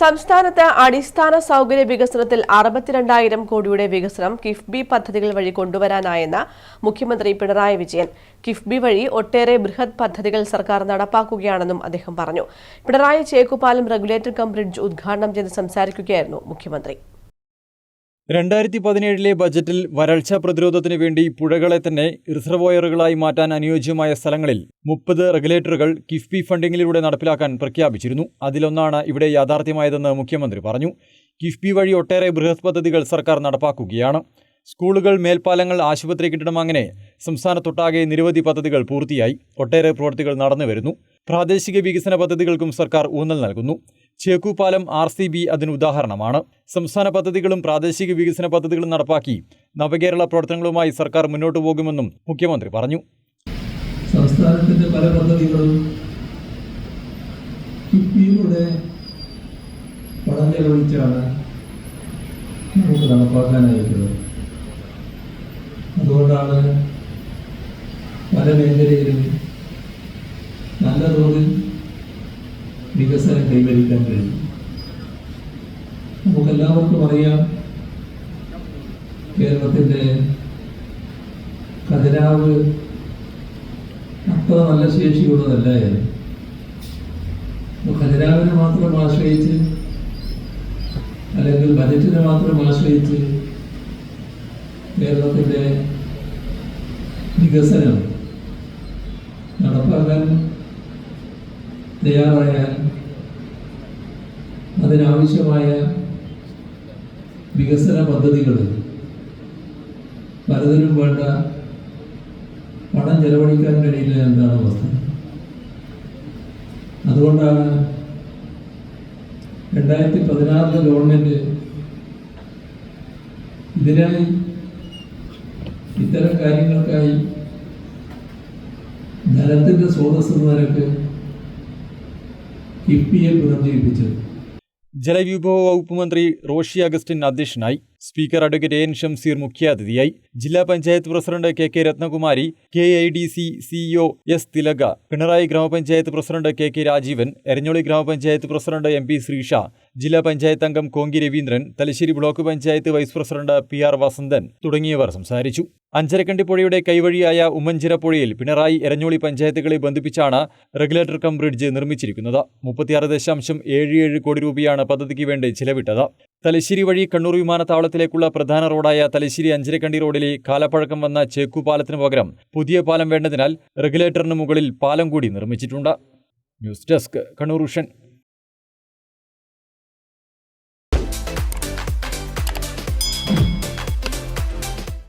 സംസ്ഥാനത്ത് അടിസ്ഥാന സൗകര്യ വികസനത്തിൽ അറുപത്തിരണ്ടായിരം കോടിയുടെ വികസനം കിഫ്ബി പദ്ധതികൾ വഴി കൊണ്ടുവരാനായെന്ന് മുഖ്യമന്ത്രി പിണറായി വിജയൻ. കിഫ്ബി വഴി ഒട്ടേറെ ബൃഹത് പദ്ധതികൾ സർക്കാർ നടപ്പാക്കുകയാണെന്നും അദ്ദേഹം പറഞ്ഞു. Pinarayi Chekkupalam regulator cum bridge ഉദ്ഘാടനം ചെയ്ത് സംസാരിക്കുകയായിരുന്നു മുഖ്യമന്ത്രി. രണ്ടായിരത്തി പതിനേഴിലെ ബജറ്റിൽ വരൾച്ച പ്രതിരോധത്തിന് വേണ്ടി പുഴകളെ തന്നെ റിസർവോയറുകളായി മാറ്റാൻ അനുയോജ്യമായ സ്ഥലങ്ങളിൽ മുപ്പത് റെഗുലേറ്ററുകൾ കിഫ്ബി ഫണ്ടിങ്ങിലൂടെ നടപ്പിലാക്കാൻ പ്രഖ്യാപിച്ചിരുന്നു. അതിലൊന്നാണ് ഇവിടെ യാഥാർത്ഥ്യമായതെന്ന് മുഖ്യമന്ത്രി പറഞ്ഞു. കിഫ്ബി വഴി ഒട്ടേറെ ബൃഹത് പദ്ധതികൾ സർക്കാർ നടപ്പാക്കുകയാണ്. സ്കൂളുകൾ മേൽപ്പാലങ്ങൾ ആശുപത്രി കെട്ടിടം അങ്ങനെ സംസ്ഥാനത്തൊട്ടാകെ നിരവധി പദ്ധതികൾ പൂർത്തിയായി. ഒട്ടേറെ പ്രവൃത്തികൾ നടന്നുവരുന്നു. പ്രാദേശിക വികസന പദ്ധതികൾക്കും സർക്കാർ ഊന്നൽ നൽകുന്നു. ചേക്കുപാലം ആർ സി ബി അതിന് ഉദാഹരണമാണ്. സംസ്ഥാന പദ്ധതികളും പ്രാദേശിക വികസന പദ്ധതികളും നടപ്പാക്കി നവകേരള പ്രവർത്തനങ്ങളുമായി സർക്കാർ മുന്നോട്ടു പോകുമെന്നും മുഖ്യമന്ത്രി പറഞ്ഞു. സംസ്ഥാനത്തിന്റെ പല പദ്ധതികളും അതുകൊണ്ടാണ് പല മേഖലയിലും നല്ല തോതിൽ വികസനം കൈവരിക്കാൻ കഴിയും. നമുക്കെല്ലാവർക്കും അറിയാം കേരളത്തിന്റെ കതിരാവ് അത്ര നല്ല ശേഷിയുള്ളതല്ലായിരുന്നു കതിരാവിനെ മാത്രം ആശ്രയിച്ച് അല്ലെങ്കിൽ ബജറ്റിനെ മാത്രം ആശ്രയിച്ച് കേരളത്തിന്റെ വികസനം നടപ്പാക്കാൻ തയ്യാറായാൽ അതിനാവശ്യമായ വികസന പദ്ധതികൾ പലതിനും വേണ്ട പണം ചെലവഴിക്കാൻ കഴിയില്ല എന്നതാണ് അവസ്ഥ. അതുകൊണ്ടാണ് രണ്ടായിരത്തി പതിനാറിലെ ഗവൺമെന്റ് ഇതിനായി ഇത്തരം കാര്യങ്ങൾക്കായി ധനത്തിന്റെ സ്രോതസ് എന്ന നിലയ്ക്ക് കിഫ്ബിയെ പുനർജീവിപ്പിച്ചത്. ജലവിഭവ വകുപ്പ് മന്ത്രി റോഷി അഗസ്റ്റിൻ അധ്യക്ഷനായി. സ്പീക്കർ അഡ്വക്കേറ്റ് എൻ ഷംസീർ മുഖ്യാതിഥിയായി. ജില്ലാ panchayat president K K Ratnakumari K I D C CEO S Thilaka Pinarayi ഗ്രാമപഞ്ചായത്ത് president K K Rajeevan Eranholi ഗ്രാമപഞ്ചായത്ത് പ്രസിഡന്റ് എം പി ശ്രീഷ ജില്ലാ പഞ്ചായത്ത് അംഗം Kongi Raveendran Thalassery block panchayat vice president P R Vasanthan തുടങ്ങിയവർ സംസാരിച്ചു. അഞ്ചരക്കണ്ടി പുഴയുടെ കൈവഴിയായ ഉമ്മഞ്ചിറ പുഴയിൽ പിണറായി എരഞ്ഞോളി പഞ്ചായത്തുകളെ ബന്ധിപ്പിച്ചാണ് റെഗുലേറ്റർ കം ബ്രിഡ്ജ് നിർമ്മിച്ചിരിക്കുന്നത്. മുപ്പത്തിയാറ് ദശാംശം ഏഴ് ഏഴ് കോടി രൂപയാണ് പദ്ധതിക്ക് വേണ്ടി ചിലവിട്ടത്. തലശ്ശേരി വഴി കണ്ണൂർ വിമാനത്താവളത്തിലേക്കുള്ള പ്രധാന റോഡായ തലശ്ശേരി അഞ്ചരക്കണ്ടി റോഡിലെ കാലപ്പഴക്കം വന്ന ചേക്കുപാലത്തിന് പകരം പുതിയ പാലം വേണ്ടതിനാൽ റെഗുലേറ്ററിന് മുകളിൽ പാലം കൂടി നിർമ്മിച്ചിട്ടുണ്ട്. News desk Kannur Ushan.